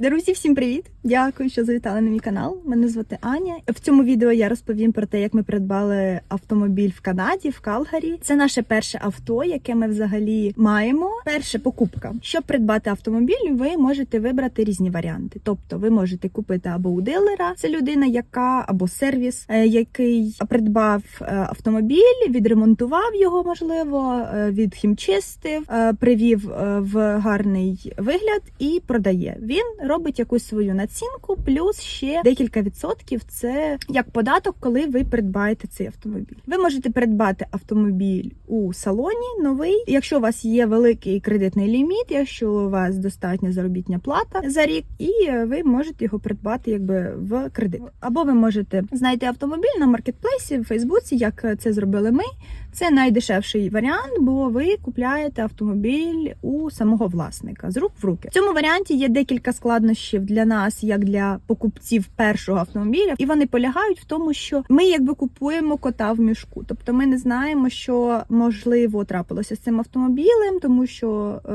Друзі, всім привіт! Дякую, що завітали на мій канал. Мене звати Аня. В цьому відео я розповім про те, як ми придбали автомобіль в Канаді, в Калгарі. Це наше перше авто, яке ми взагалі маємо. Перша покупка. Щоб придбати автомобіль, ви можете вибрати різні варіанти. Тобто, ви можете купити або у дилера, це людина, яка або сервіс, е, який придбав е, автомобіль, відремонтував його, можливо, е, відхімчистив, привів в гарний вигляд і продає. Він робить якусь свою націнку, плюс ще декілька відсотків. Це як податок, коли ви придбаєте цей автомобіль. Ви можете придбати автомобіль у салоні новий, якщо у вас є великий кредитний ліміт, якщо у вас достатня заробітня плата за рік, і ви можете його придбати якби в кредит. Або ви можете знайти автомобіль на маркетплейсі в Фейсбуці, як це зробили ми. Це найдешевший варіант, бо ви купляєте автомобіль у самого власника з рук в руки. В цьому варіанті є декілька складнощів для нас, як для покупців першого автомобіля, і вони полягають в тому, що ми якби купуємо кота в мішку. Тобто ми не знаємо, що можливо трапилося з цим автомобілем, тому що е,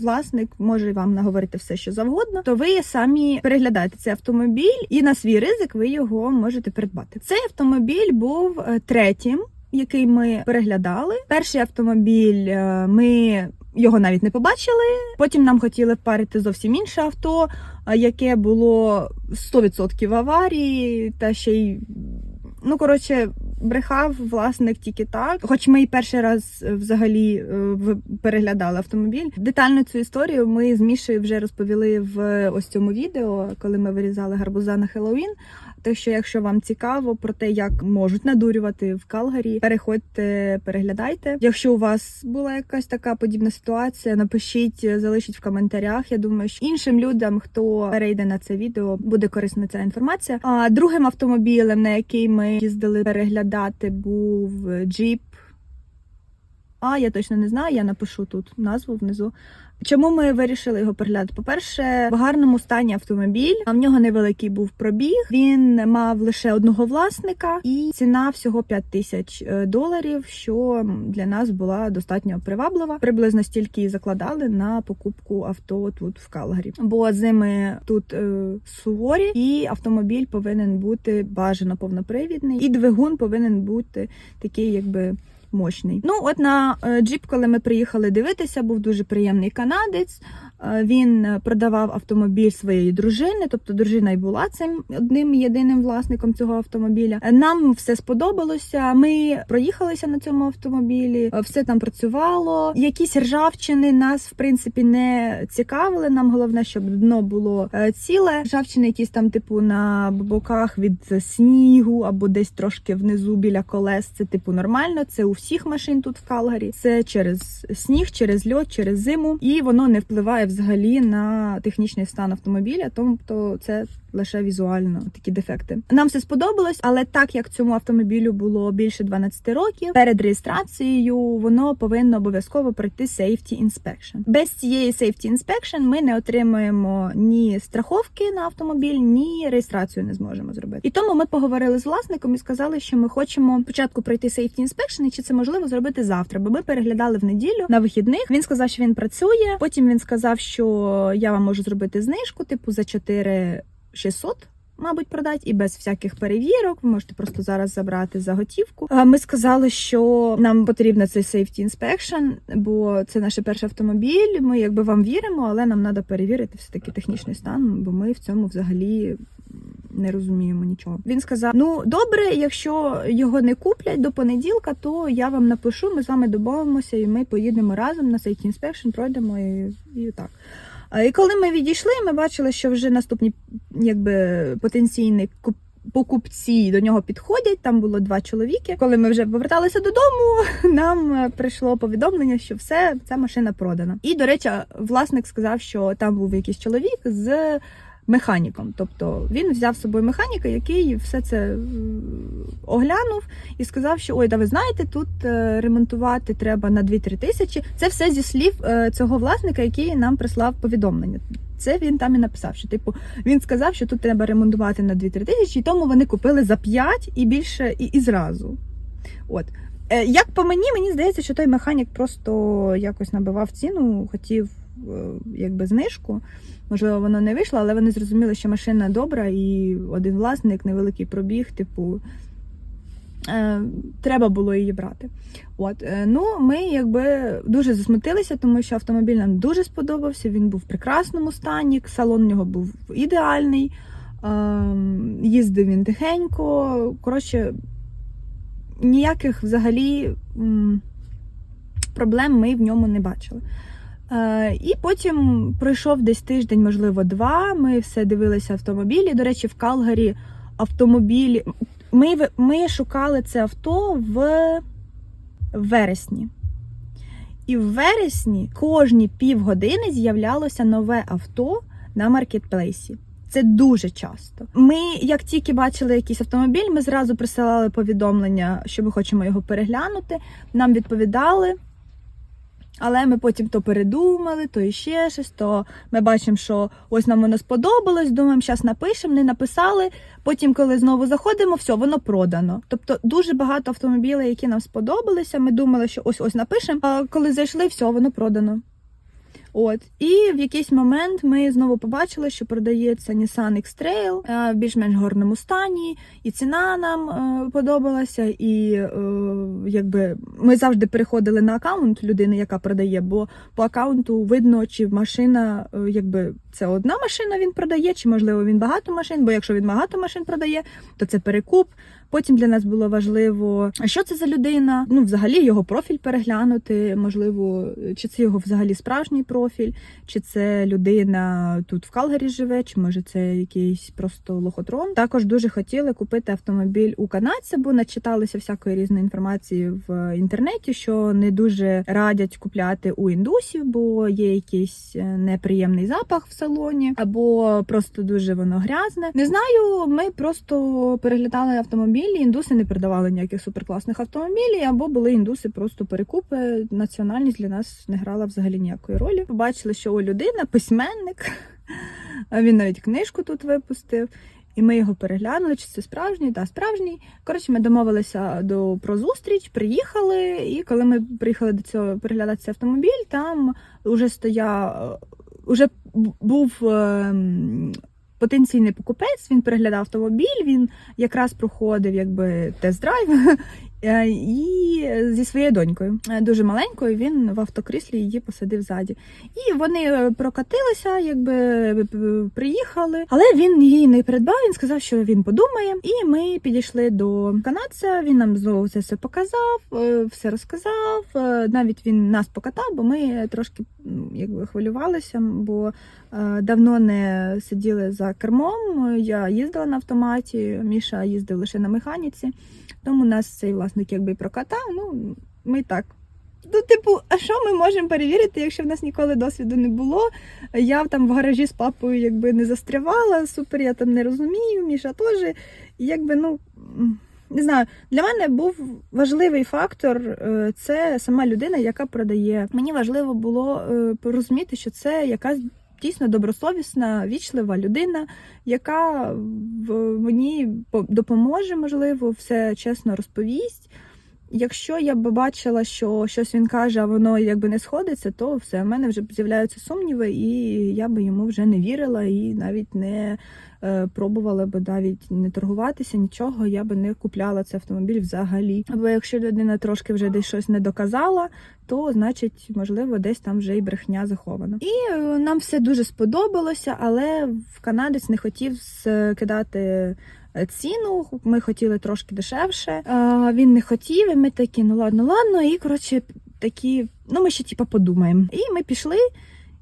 власник може вам наговорити все, що завгодно. То ви самі переглядаєте цей автомобіль, і на свій ризик ви його можете придбати. Цей автомобіль був е, третім який ми переглядали. Перший автомобіль е, ми його навіть не побачили. Потім нам хотіли впарити зовсім інше авто, е, яке було 100% аварії, та ще й ну коротше. Брехав власник тільки так, хоч ми і перший раз е, взагалі е, переглядали автомобіль. Детально цю історію ми з Мішею вже розповіли в ось цьому відео, коли ми вирізали гарбуза на Хеллоуін. Так що, якщо вам цікаво про те, як можуть надурювати в Калгарі, переходьте, переглядайте. Якщо у вас була якась така подібна ситуація, напишіть, залишіть в коментарях. Я думаю, що іншим людям, хто перейде на це відео, буде корисна ця інформація. А другим автомобілем, на який ми їздили переглядати, був джіп. А, я точно не знаю, я напишу тут назву внизу. Чому ми вирішили його переглядати? По-перше, в гарному стані автомобіль. В нього невеликий був пробіг. Він мав лише одного власника, і ціна всього 5 тисяч е, доларів, що для нас була достатньо приваблива. Приблизно стільки закладали на покупку авто тут в Калгарі. Бо зими тут е, суворі, і автомобіль повинен бути бажано повнопривідний, і двигун повинен бути такий, якби. Мощний. Ну, от на джіп, коли ми приїхали дивитися, був дуже приємний канадець. Е, Він е, продавав автомобіль своєї дружини, тобто дружина й була цим одним єдиним власником цього автомобіля. Е, Нам все сподобалося. Ми проїхалися на цьому автомобілі, все там працювало. Якісь ржавчини нас в принципі не цікавили. Нам головне, щоб дно було ціле. Ржавчини, якісь там, типу, на боках від снігу або десь трошки внизу біля колес. Це типу нормально. Це у всіх машин тут в Калгарі. Це через сніг, через льот, через зиму, і воно не впливає взагалі на технічний стан автомобіля, тобто це лише візуально такі дефекти. Нам все сподобалось, але так як цьому автомобілю було більше 12 років, перед реєстрацією воно повинно обов'язково пройти safety inspection. Без цієї safety inspection ми не отримуємо ні страховки на автомобіль, ні реєстрацію не зможемо зробити. І тому ми поговорили з власником і сказали, що ми хочемо спочатку пройти safety inspection, і чи це можливо зробити завтра. Бо ми переглядали в неділю на вихідних. Він сказав, що він працює. Потім він сказав, що я вам можу зробити знижку, типу за 4 600, Мабуть, продать і без всяких перевірок. Ви можете просто зараз забрати за готівку. Ми сказали, що нам потрібно цей safety inspection, бо це наш перший автомобіль. Ми якби вам віримо, але нам треба перевірити все таки технічний стан, бо ми в цьому взагалі не розуміємо нічого. Він сказав: Ну добре, якщо його не куплять до понеділка, то я вам напишу. Ми з вами домовимося, і ми поїдемо разом на safety inspection, пройдемо і, і так. І коли ми відійшли, ми бачили, що вже наступні якби потенційні куп- покупці до нього підходять. Там було два чоловіки. Коли ми вже поверталися додому, нам е, прийшло повідомлення, що все, ця машина продана. І до речі, власник сказав, що там був якийсь чоловік з. Механіком, тобто він взяв з собою механіка, який все це е, оглянув і сказав, що ой, да ви знаєте, тут е, ремонтувати треба на 2-3 тисячі. Це все зі слів е, цього власника, який нам прислав повідомлення. Це він там і написав, що типу він сказав, що тут треба ремонтувати на 2-3 тисячі, і тому вони купили за 5 і більше і, і зразу. От. Як по мені, мені здається, що той механік просто якось набивав ціну, хотів якби знижку. Можливо, воно не вийшло, але вони зрозуміли, що машина добра, і один власник, невеликий пробіг, типу. е, Треба було її брати. От е, ну ми якби дуже засмутилися, тому що автомобіль нам дуже сподобався. Він був в прекрасному стані, салон у нього був ідеальний, їздив він тихенько. Коротше, ніяких взагалі проблем ми в ньому не бачили. Е, і потім пройшов десь тиждень, можливо, два. Ми все дивилися автомобілі. До речі, в Калгарі автомобілі. Ми, ми шукали це авто в вересні. І в вересні кожні півгодини з'являлося нове авто на маркетплейсі. Це дуже часто. Ми, як тільки бачили якийсь автомобіль, ми зразу присилали повідомлення, що ми хочемо його переглянути. Нам відповідали. Але ми потім то передумали, то іще щось, то ми бачимо, що ось нам воно сподобалось, думаємо, зараз напишемо, не написали. Потім, коли знову заходимо, все, воно продано. Тобто дуже багато автомобілів, які нам сподобалися. Ми думали, що ось ось напишемо. А коли зайшли, все, воно продано. От і в якийсь момент ми знову побачили, що продається Nissan X-Trail е, в більш-менш горному стані, і ціна нам е, подобалася. І е, якби ми завжди переходили на аккаунт людини, яка продає, бо по аккаунту видно, чи машина, якби це одна машина він продає, чи можливо він багато машин. Бо якщо він багато машин продає, то це перекуп. Потім для нас було важливо, що це за людина? Ну, взагалі його профіль переглянути. Можливо, чи це його взагалі справжній профіль, чи це людина тут в Калгарі живе, чи може це якийсь просто лохотрон. Також дуже хотіли купити автомобіль у канадця, бо начиталися всякої різної інформації в інтернеті, що не дуже радять купляти у індусів, бо є якийсь е, неприємний запах в салоні, або просто дуже воно грязне. Не знаю, ми просто переглядали автомобілі. Індуси не продавали ніяких суперкласних автомобілів, або були індуси просто перекупи. Національність для нас не грала взагалі ніякої ролі. Побачили, що о людина, письменник. Він навіть книжку тут випустив. І ми його переглянули, чи це справжній, та справжній. Коротше, ми домовилися до про зустріч, приїхали. І коли ми приїхали до цього переглядати цей автомобіль, там уже стояв, уже був ем, потенційний покупець. Він переглядав автомобіль. Він якраз проходив якби тест-драйв. Е, І зі своєю донькою, е, дуже маленькою, він в автокріслі її посадив ззаді. І вони е, прокатилися, якби приїхали, але він її не придбав. Він сказав, що він подумає. І ми підійшли до канадця. Він нам знову це все показав, все розказав. Навіть він нас покатав, бо ми трошки якби хвилювалися, бо давно не сиділи за кермом. Я їздила на автоматі, Міша їздив лише на механіці. Тому нас цей власник якби прокатав. Ну, ми так. Ну, типу, а що ми можемо перевірити, якщо в нас ніколи досвіду не було? Я там в гаражі з папою якби не застрявала, супер, я там не розумію, Міша теж. І якби, ну. Не знаю, для мене був важливий фактор е, це сама людина, яка продає. Мені важливо було е, порозуміти, що це якась дійсно добросовісна, вічлива людина, яка мені допоможе, можливо, все чесно розповість. Якщо я б бачила, що щось він каже, а воно якби не сходиться, то все, в мене вже з'являються сумніви, і я би йому вже не вірила і навіть не пробувала би навіть не торгуватися, нічого, я би не купляла цей автомобіль взагалі. Або якщо людина трошки вже десь щось не доказала, то значить, можливо, десь там вже і брехня захована. І е, нам все дуже сподобалося, але в канадець не хотів скидати е, ціну. Ми хотіли трошки дешевше. А, він не хотів, і ми такі, ну ладно, ладно. І коротше, такі, ну ми ще типа подумаємо. І ми пішли.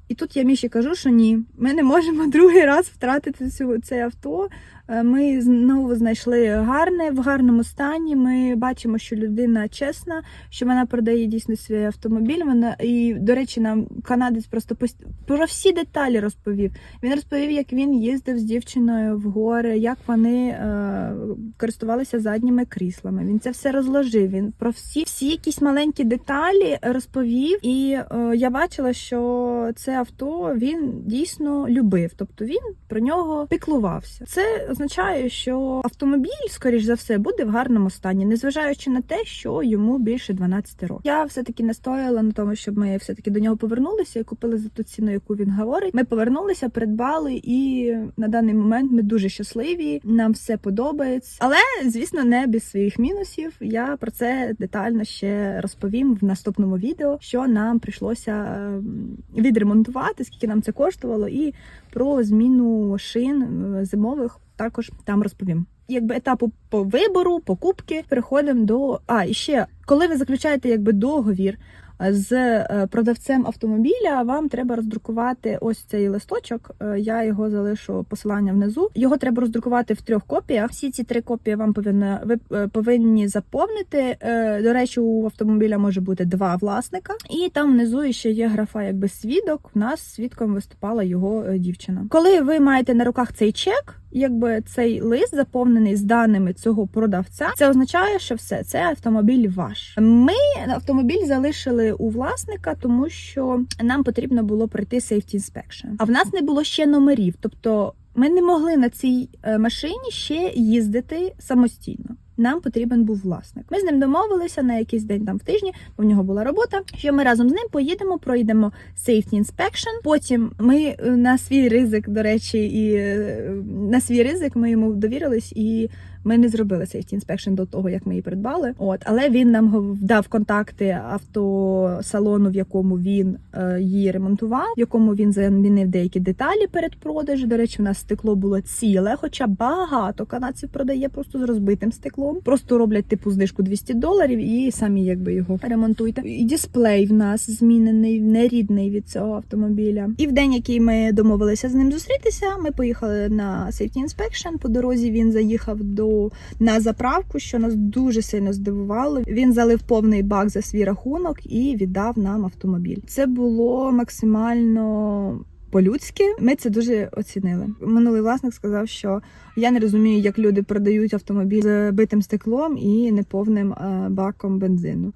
І тут я Міші кажу, що ні, ми не можемо другий раз втратити цю, це авто. Е, Ми знову знайшли гарне в гарному стані. Ми бачимо, що людина чесна, що вона продає дійсно свій автомобіль. Вона і, до речі, нам канадець просто пост... про всі деталі розповів. Він розповів, як він їздив з дівчиною в гори, як вони е... користувалися задніми кріслами. Він це все розложив. Він про всі, всі якісь маленькі деталі розповів. І е... я бачила, що це авто він дійсно любив. Тобто він про нього піклувався. Це означає, що автомобіль, скоріш за все, буде в гарному стані, незважаючи на те, що йому більше 12 років. Я все таки настояла на тому, щоб ми все таки до нього повернулися і купили за ту ціну, яку він говорить. Ми повернулися, придбали, і на даний момент ми дуже щасливі. Нам все подобається, але звісно, не без своїх мінусів. Я про це детально ще розповім в наступному відео, що нам прийшлося ем, відремонтувати, скільки нам це коштувало, і про зміну шин е, зимових також там розповім. Якби етапу по вибору, покупки переходимо до а і ще коли ви заключаєте якби договір з е, продавцем автомобіля, вам треба роздрукувати ось цей листочок. Е, Я його залишу посилання внизу. Його треба роздрукувати в трьох копіях. Всі ці три копії вам повинні ви е, повинні заповнити. До речі, у автомобіля може бути два власника, і там внизу ще є графа, якби свідок. У нас свідком виступала його дівчина. Коли ви маєте на руках цей чек. Якби цей лист заповнений з даними цього продавця, це означає, що все це автомобіль ваш. Ми автомобіль залишили у власника, тому що нам потрібно було пройти safety inspection. А в нас не було ще номерів, тобто ми не могли на цій е, машині ще їздити самостійно. Нам потрібен був власник. Ми з ним домовилися на якийсь день там в тижні, в нього була робота. Що ми разом з ним поїдемо, пройдемо safety inspection. Потім ми е, на свій ризик, до речі, і е, на свій ризик ми йому довірились, і ми не зробили safety inspection до того, як ми її придбали. От, але він нам дав контакти автосалону, в якому він е, її ремонтував, в якому він замінив деякі деталі перед продажем. До речі, у нас стекло було ціле, хоча багато канадців продає просто з розбитим стеклом. Просто роблять типу знижку 200 доларів і самі якби його ремонтуйте. І дисплей в нас змінений, нерідний від цього автомобіля. І в день, який ми домовилися з ним зустрітися, ми поїхали на safety inspection. По дорозі він заїхав до на заправку, що нас дуже сильно здивувало. Він залив повний бак за свій рахунок і віддав нам автомобіль. Це було максимально. По-людськи ми це дуже оцінили. Минулий власник сказав, що я не розумію, як люди продають автомобіль з битим стеклом і неповним е, баком бензину.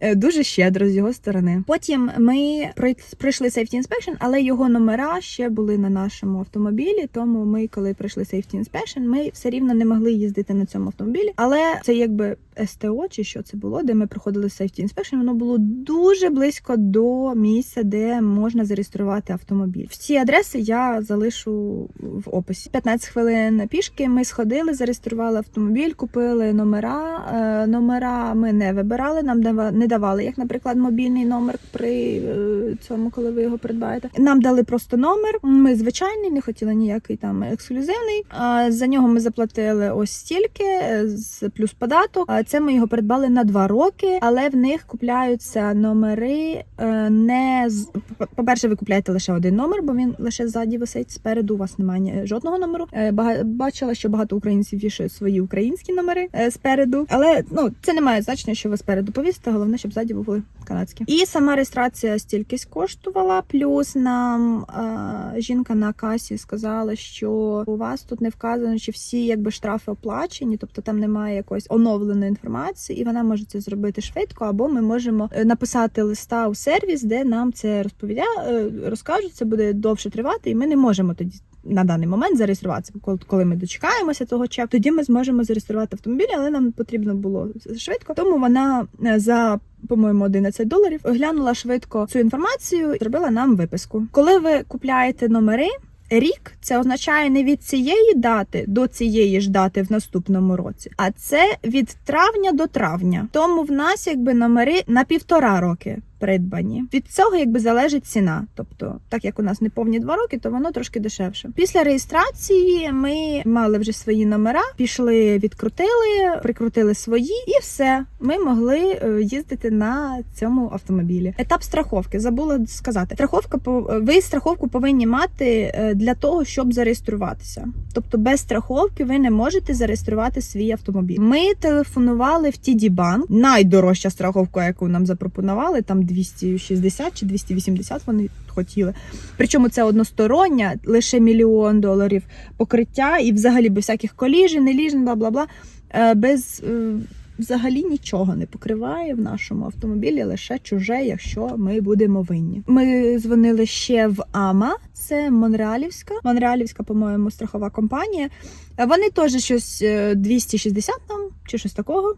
Е, Дуже щедро з його сторони. Потім ми пройшли safety inspection, але його номера ще були на нашому автомобілі. Тому ми, коли пройшли safety inspection, ми все рівно не могли їздити на цьому автомобілі. Але це якби СТО чи що це було, де ми проходили safety inspection, Воно було дуже близько до місця, де можна зареєструвати автомобіль. Всі адреси я залишу в описі. 15 хвилин пішки. Ми сходили, зареєстрували автомобіль, купили номера. Е, Номера ми не вибирали. Нам дава- не давали, як, наприклад, мобільний номер при е, цьому, коли ви його придбаєте. Нам дали просто номер. Ми звичайний, не хотіли ніякий там ексклюзивний. За нього ми заплатили ось стільки е, плюс податок. Це ми його придбали на два роки, але в них купляються номери е, не по-перше, ви купляєте лише один номер, бо він лише ззаді висить. Спереду у вас немає жодного номеру. Бачила, що багато українців вішають свої українські номери спереду, але ну це не має значення, що ви спереду повісите. Головне, щоб ззаді були канадські. І сама реєстрація стількись коштувала. Плюс нам е, жінка на касі сказала, що у вас тут не вказано, чи всі якби штрафи оплачені, тобто там немає якоїсь оновленої інформації, і вона може це зробити швидко, або ми можемо е, написати листа у сервіс, де нам це розповідя е, розкажуть. Це буде довше тривати, і ми не можемо тоді. На даний момент зареєструватися, Коли- ми дочекаємося того чеку, тоді ми зможемо зареєструвати автомобіль, але нам потрібно було швидко. Тому вона е, за по-моєму 11 доларів глянула швидко цю інформацію, і зробила нам виписку. Коли ви купляєте номери. Рік це означає не від цієї дати до цієї ж дати в наступному році, а це від травня до травня. Тому в нас якби номери на півтора роки придбані. Від цього якби залежить ціна. Тобто, так як у нас не повні два роки, то воно трошки дешевше. Після реєстрації ми мали вже свої номера, пішли, відкрутили, прикрутили свої, і все. Ми могли е, їздити на цьому автомобілі. Етап страховки забула сказати. Страховка по- ви страховку повинні мати е, для того, щоб зареєструватися. Тобто без страховки ви не можете зареєструвати свій автомобіль. Ми телефонували в TD Bank, найдорожча страховка, яку нам запропонували, там 260 чи 280 вони хотіли. Причому це одностороння, лише мільйон доларів покриття, і взагалі без всяких коліжень, неліжень, бла бла бла. Е, Без е, взагалі нічого не покриває в нашому автомобілі, лише чуже, якщо ми будемо винні. Ми дзвонили ще в АМА, це Монреалівська. Монреалівська, по-моєму, страхова компанія. Е, Вони теж щось е, 260 нам чи щось такого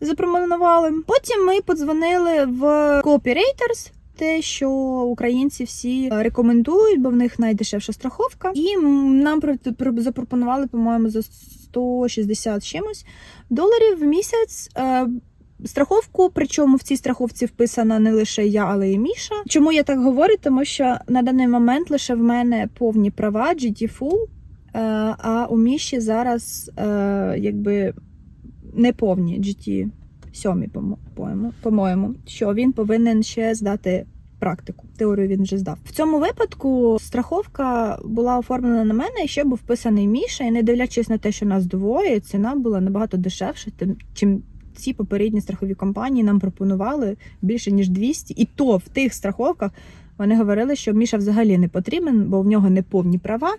запропонували. Потім ми подзвонили в Cooperators, те, що українці всі е, рекомендують, бо в них найдешевша страховка. І нам про- про- запропонували, по-моєму, за 160 чимось доларів в місяць. е, Страховку, причому в цій страховці вписана не лише я, але й Міша. Чому я так говорю? Тому що на даний момент лише в мене повні права GT Full, е, а у Міші зараз якби не повні GT 7, по-моєму, по-моєму, що він повинен ще здати практику. Теорію він вже здав. В цьому випадку страховка була оформлена на мене, і ще був вписаний Міша, і не дивлячись на те, що нас двоє, ціна була набагато дешевша, тим чим. Ці попередні страхові компанії нам пропонували більше ніж 200, і то в тих страховках вони говорили, що Міша взагалі не потрібен, бо в нього не повні права,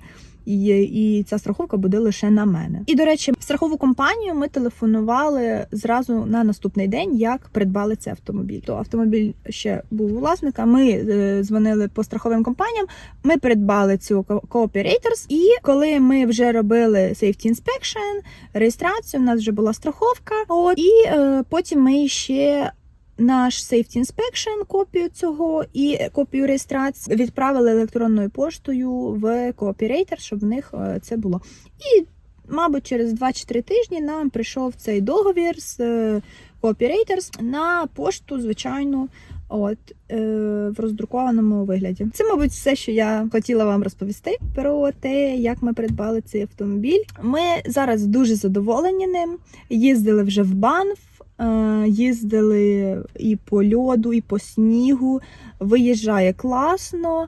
і, і ця страховка буде лише на мене. І до речі, в страхову компанію ми телефонували зразу на наступний день, як придбали цей автомобіль. То автомобіль ще був у власника. Ми е, дзвонили по страховим компаніям. Ми придбали цю Co- Cooperators, і коли ми вже робили Safety Inspection, реєстрацію, у нас вже була страховка. От і е, потім ми ще. Наш Safety Inspection, копію цього і копію реєстрації відправили електронною поштою в Cooperator, щоб в них е, це було. І, мабуть, через 2 чи 3 тижні нам прийшов цей договір з е, на пошту, звичайно, от е, в роздрукованому вигляді. Це, мабуть, все, що я хотіла вам розповісти про те, як ми придбали цей автомобіль. Ми зараз дуже задоволені ним. Їздили вже в Банф. Е, Їздили і по льоду, і по снігу. Виїжджає класно, е,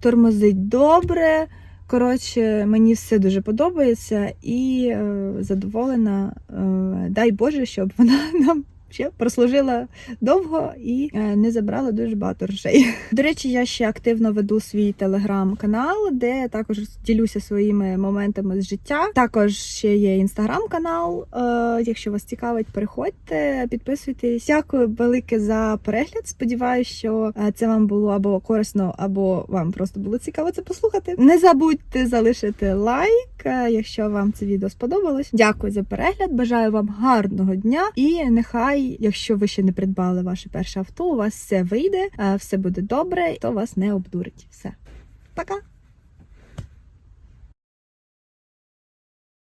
тормозить добре. Коротше, мені все дуже подобається і е, задоволена. Дай Боже, щоб вона нам ще прослужила довго і е, не забрала дуже багато грошей. До речі, я ще активно веду свій телеграм-канал, де також ділюся своїми моментами з життя. Також ще є інстаграм-канал. Е, якщо вас цікавить, переходьте, підписуйтесь. Дякую велике за перегляд. Сподіваюсь, що е, це вам було або корисно, або вам просто було цікаво це послухати. Не забудьте залишити лайк, якщо вам це відео сподобалось. Дякую за перегляд. Бажаю вам гарного дня і нехай, якщо ви ще не придбали ваше перше авто, у вас все вийде, все буде добре, то вас не обдурить. Все, пока.